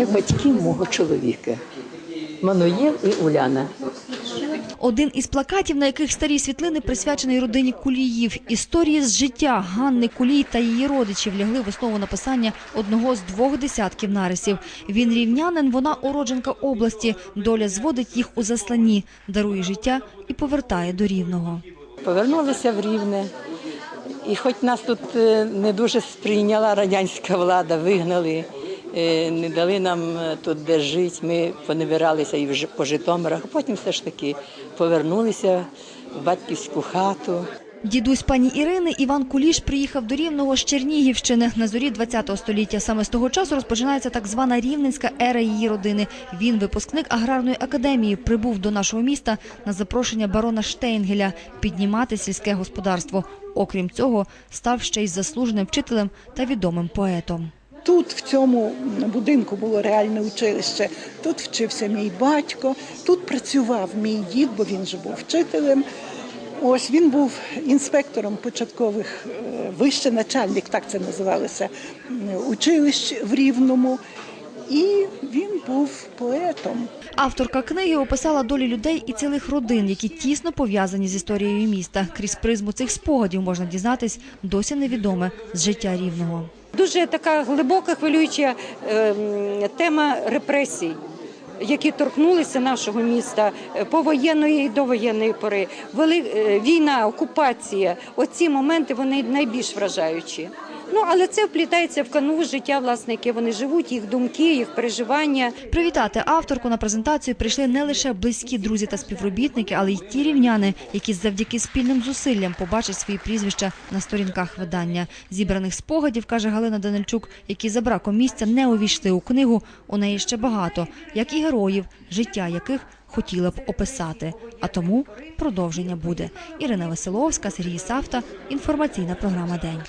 Це батьки мого чоловіка. Мануєл і Уляна. Один із плакатів, на яких старі світлини присвячений родині Куліїв. Історії з життя Ганни Кулій та її родичів лягли в основу написання одного з двох десятків нарисів. Він рівнянин, вона уродженка області. Доля зводить їх у засланні, дарує життя і повертає до рівного. Повернулися в Рівне. І хоч нас тут е, не дуже сприйняла радянська влада, вигнали, не дали нам е, тут де жити. Ми поневіралися і в Жи- по Житомирах, потім все ж таки повернулися в батьківську хату. Дідусь пані Ірини Іван Куліш приїхав до Рівного з Чернігівщини на зорі ХХ століття. Саме з того часу розпочинається так звана рівненська ера її родини. Він, випускник аграрної академії, прибув до нашого міста на запрошення барона Штейнгеля піднімати сільське господарство. Окрім цього, став ще й заслуженим вчителем та відомим поетом. Тут, в цьому будинку, було реальне училище. Тут вчився мій батько, тут працював мій дід, бо він же був вчителем. Ось він був інспектором початкових е, вище начальник, так це називалося, училищ в Рівному. І він був поетом. Авторка книги описала долі людей і цілих родин, які тісно пов'язані з історією міста. Крізь призму цих спогадів можна дізнатись досі невідоме з життя рівного. Дуже така глибока хвилююча ем, тема репресій. Які торкнулися нашого міста е, повоєнної і довоєнної пори, е, війна, окупація. Оці моменти вони найбільш вражаючі. Ну але це вплітається в канву життя, власне, яке вони живуть, їх думки, їх переживання. Привітати авторку на презентацію прийшли не лише близькі друзі та співробітники, але й ті рівняни, які завдяки спільним зусиллям побачать свої прізвища на сторінках видання. Зібраних спогадів, каже Галина Данильчук, які за браком місця не увійшли у книгу. У неї ще багато, як і героїв, життя яких хотіла б описати. А тому продовження буде. Ірина Веселовська, Сергій Савта. Інформаційна програма День.